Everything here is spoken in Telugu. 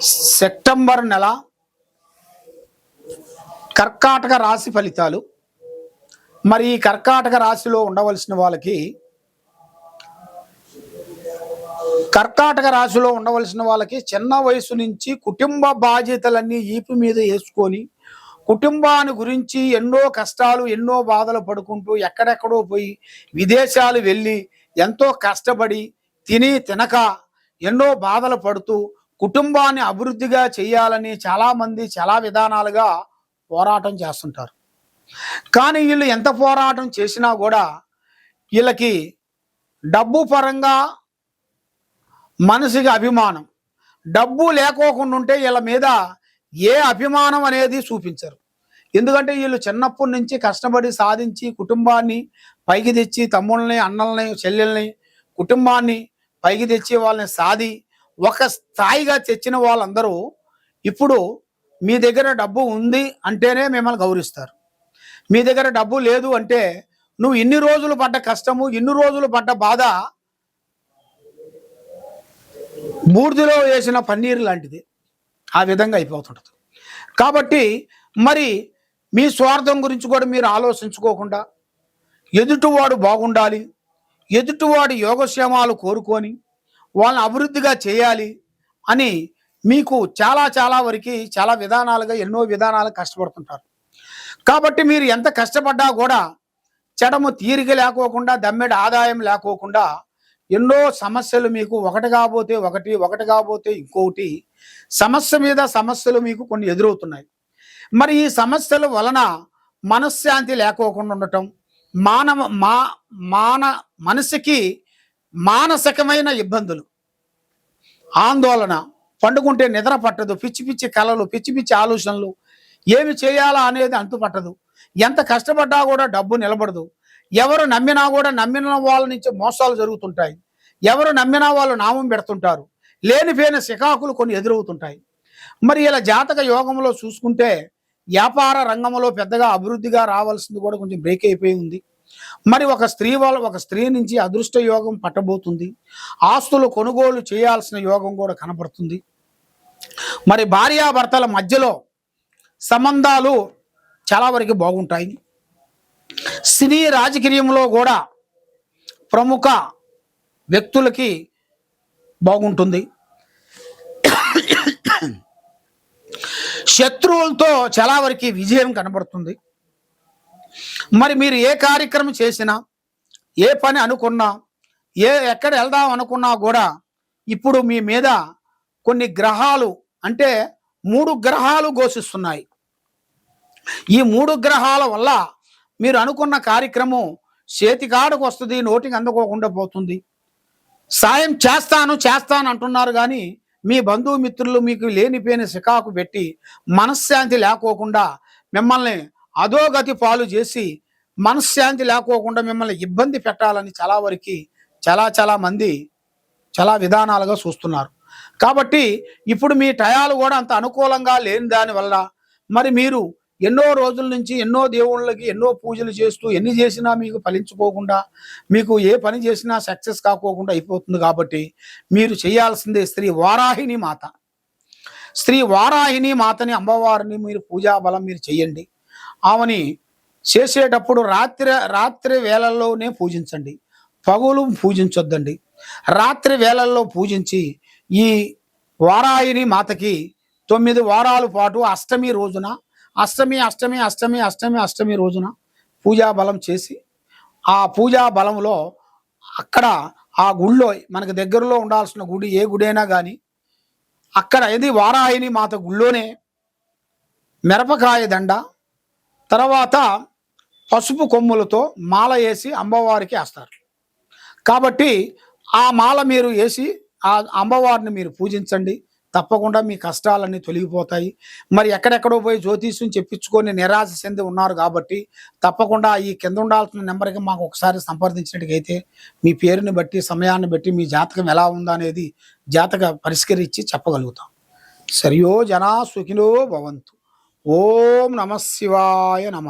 సెప్టెంబర్ నెల కర్కాటక రాశి ఫలితాలు. మరి ఈ కర్కాటక రాశిలో ఉండవలసిన వాళ్ళకి కర్కాటక రాశిలో ఉండవలసిన వాళ్ళకి చిన్న వయసు నుంచి కుటుంబ బాధ్యతలన్నీ ఈపు మీద వేసుకొని కుటుంబాన్ని గురించి ఎన్నో కష్టాలు ఎన్నో బాధలు పడుకుంటూ ఎక్కడెక్కడో పోయి విదేశాలు వెళ్ళి ఎంతో కష్టపడి తిని తినక ఎన్నో బాధలు పడుతూ కుటుంబాన్ని అభివృద్ధిగా చేయాలని చాలామంది చాలా విధానాలుగా పోరాటం చేస్తుంటారు. కానీ వీళ్ళు ఎంత పోరాటం చేసినా కూడా వీళ్ళకి డబ్బు పరంగా మనసుకి అభిమానం. డబ్బు లేకోకుండా ఉంటే వీళ్ళ మీద ఏ అభిమానం అనేది చూపించరు. ఎందుకంటే వీళ్ళు చిన్నప్పటి నుంచి కష్టపడి సాధించి కుటుంబాన్ని పైకి తెచ్చి తమ్ముళ్ళని అన్నల్ని చెల్లెల్ని కుటుంబాన్ని పైకి తెచ్చి వాళ్ళని సాధి ఒక స్థాయిగా తెచ్చిన వాళ్ళందరూ ఇప్పుడు మీ దగ్గర డబ్బు ఉంది అంటేనే మిమ్మల్ని గౌరవిస్తారు. మీ దగ్గర డబ్బు లేదు అంటే నువ్వు ఇన్ని రోజులు పడ్డ కష్టము ఇన్ని రోజులు పడ్డ బాధ బూడిదలో వేసిన పన్నీరు లాంటిది. ఆ విధంగా అయిపోతుంటుంది. కాబట్టి మరి మీ స్వార్థం గురించి కూడా మీరు ఆలోచించుకోకుండా ఎదుటివాడు బాగుండాలి ఎదుటివాడు యోగక్షేమాలు కోరుకొని వాళ్ళని అభివృద్ధిగా చేయాలి అని మీకు చాలా చాలా వరకు చాలా విధానాలుగా ఎన్నో విధానాలు కష్టపడుతుంటారు. కాబట్టి మీరు ఎంత కష్టపడ్డా కూడా చెడము తీరిక లేకోకుండా దమ్మెడ ఆదాయం లేకోకుండా ఎన్నో సమస్యలు మీకు ఒకటి కాబోతే ఒకటి ఒకటి కాబోతే ఇంకొకటి సమస్య మీద సమస్యలు మీకు కొన్ని ఎదురవుతున్నాయి. మరి ఈ సమస్యల వలన మనశ్శాంతి లేకోకుండా ఉండటం మానవ మా మాన మనసుకి మానసికమైన ఇబ్బందులు. ఆందోళన పండుకుంటే నిద్ర పట్టదు పిచ్చి పిచ్చి కళలు పిచ్చి పిచ్చి ఆలోచనలు ఏమి చేయాలా అనేది అంతుపట్టదు. ఎంత కష్టపడ్డా కూడా డబ్బు నిలబడదు. ఎవరు నమ్మినా కూడా నమ్మిన వాళ్ళ నుంచి మోసాలు జరుగుతుంటాయి. ఎవరు నమ్మినా వాళ్ళు నామం పెడుతుంటారు. లేనిపోయిన శికాకులు కొన్ని ఎదురవుతుంటాయి. మరి ఇలా జాతక యోగంలో చూసుకుంటే వ్యాపార రంగంలో పెద్దగా అభివృద్ధిగా రావాల్సింది కూడా కొంచెం బ్రేక్ అయిపోయి ఉంది. మరి ఒక స్త్రీ వాళ్ళ ఒక స్త్రీ నుంచి అదృష్ట యోగం పట్టబోతుంది. ఆస్తులు కొనుగోలు చేయాల్సిన యోగం కూడా కనబడుతుంది. మరి భార్యాభర్తల మధ్యలో సంబంధాలు చాలా వరకు బాగుంటాయి. సినీ రాజకీయంలో కూడా ప్రముఖ వ్యక్తులకి బాగుంటుంది. శత్రువులతో చాలా వరకు విజయం కనబడుతుంది. మరి మీరు ఏ కార్యక్రమం చేసినా ఏ పని అనుకున్నా ఏ ఎక్కడ వెళ్దాం అనుకున్నా కూడా ఇప్పుడు మీ మీద కొన్ని గ్రహాలు అంటే మూడు గ్రహాలు ఘోషిస్తున్నాయి. ఈ మూడు గ్రహాల వల్ల మీరు అనుకున్న కార్యక్రమం చేతికాడకు వస్తుంది నోటికి అందుకోకుండా పోతుంది. సాయం చేస్తాను చేస్తాను అంటున్నారు కానీ మీ బంధుమిత్రులు మీకు లేనిపోయిన సికాకు పెట్టి మనశ్శాంతి లేకోకుండా మిమ్మల్ని అధోగతి పాలు చేసి మనశ్శాంతి లేకోకుండా మిమ్మల్ని ఇబ్బంది పెట్టాలని చాలా వరకు చాలా చాలా మంది చాలా విధానాలుగా చూస్తున్నారు. కాబట్టి ఇప్పుడు మీ టయాలు కూడా అంత అనుకూలంగా లేని దానివల్ల మరి మీరు ఎన్నో రోజుల నుంచి ఎన్నో దేవుళ్ళకి ఎన్నో పూజలు చేస్తూ ఎన్ని చేసినా మీకు ఫలించుకోకుండా మీకు ఏ పని చేసినా సక్సెస్ కాకోకుండా అయిపోతుంది కాబట్టి మీరు చేయాల్సిందే స్త్రీ వారాహిని మాత. స్త్రీ వారాహిని మాతని అమ్మవారిని మీరు పూజా బలం మీరు చేయండి. ఆమెని చేసేటప్పుడు రాత్రి రాత్రి వేళల్లోనే పూజించండి. పగులు పూజించొద్దండి. రాత్రి వేళల్లో పూజించి ఈ వారాయిని మాతకి తొమ్మిది వారాల పాటు అష్టమి రోజున అష్టమి అష్టమి అష్టమి అష్టమి అష్టమి రోజున పూజా బలం చేసి ఆ పూజా బలంలో అక్కడ ఆ గుళ్ళో మనకు దగ్గరలో ఉండాల్సిన గుడి ఏ గుడైనా కానీ అక్కడ ఏది వారాయిని మాత గుళ్ళోనే మిరపకాయ దండ తర్వాత పసుపు కొమ్ములతో మాల వేసి అమ్మవారికి వేస్తారు. కాబట్టి ఆ మాల మీరు వేసి ఆ అమ్మవారిని మీరు పూజించండి. తప్పకుండా మీ కష్టాలన్నీ తొలగిపోతాయి. మరి ఎక్కడెక్కడో పోయి జ్యోతిష్యం చెప్పించుకొని నిరాశ చెంది ఉన్నారు కాబట్టి తప్పకుండా ఈ కింద ఉండాల్సిన నెంబర్కి మాకు ఒకసారి సంప్రదించినట్టుగైతే మీ పేరుని బట్టి సమయాన్ని బట్టి మీ జాతకం ఎలా ఉందా అనేది జాతక పరిష్కరించి చెప్పగలుగుతాం. సరియో జనా సుఖినో భవంతు. ఓం నమ శివాయ నమ.